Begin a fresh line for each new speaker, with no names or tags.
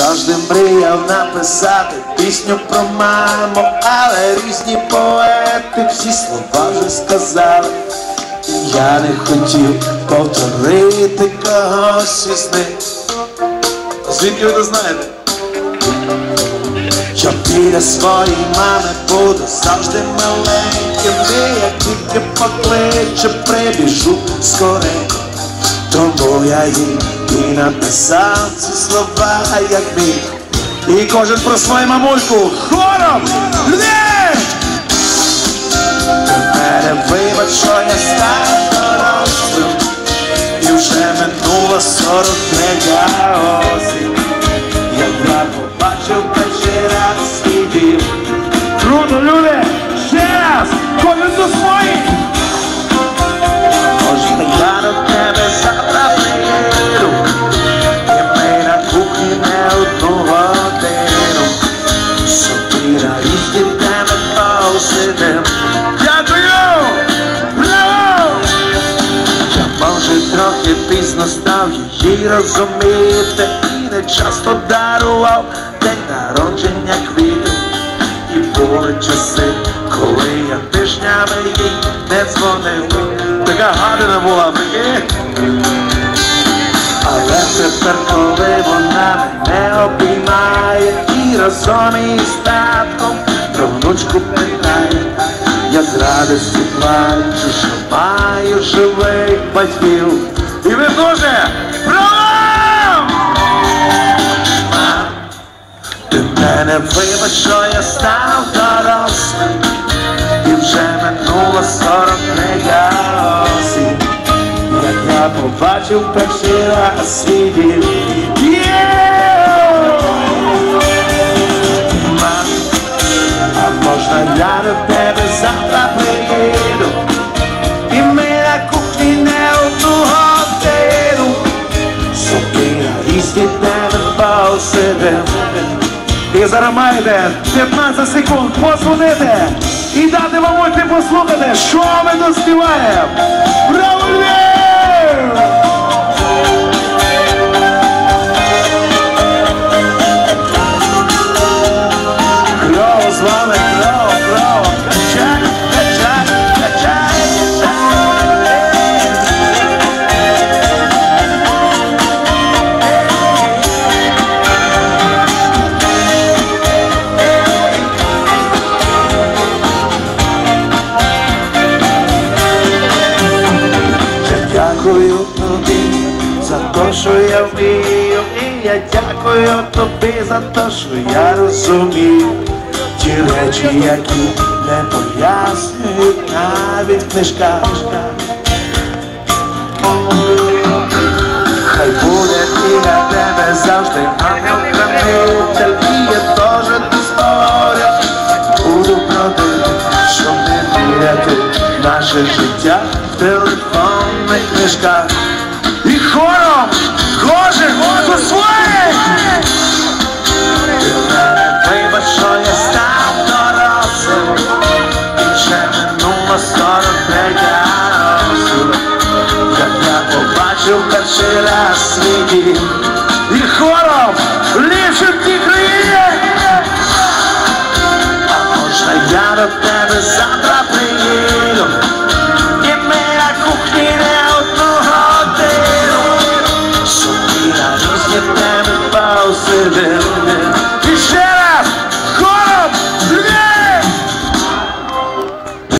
Завжди мріяв написати пісню про маму, але різні поети всі слова вже сказали. Я не хотів повторити когось із них. Звідки ви це знаєте? Що біля своєї мами буду завжди маленьким, і як тільки покличе, прибіжу скоренько. Тому я їй і написав ці слова, як міг. І кожен про свою мамульку хором! Людей! Може пізно став її розуміти І не часто дарував день народження квіти. І були часи, коли я тижнями їй не дзвонив. Така гадина була таки Але тепер, коли вона мене обіймає І разом із татком про внучку питає Я з радості плачу, що маю живих батьків
І ви дуже правам!
Ти мене вибач, що я став дорослим І вже минуло сорок осінь Як я побачив перший раз свій дім Мам,
зараз маєте 15 секунд позвонити і дати мамульці послухати, що ми доспіваємо. співаємо. Браво,
що я вмію, і я дякую тобі за те, що я розумію ті речі, які не пояснюють навіть в книжках. Хай буде і на тебе завжди ангел-хранитель, і я теж ти створю, буду просити, щоб не вірити наше життя в телефонних книжках. Сорок третя. Як я побачив перший раз свій дім,
І хором! Ліпшим ті країні!
а можна я до тебе завтра приїду, і ми на кухні не одну годину, собі на різні теми посидим.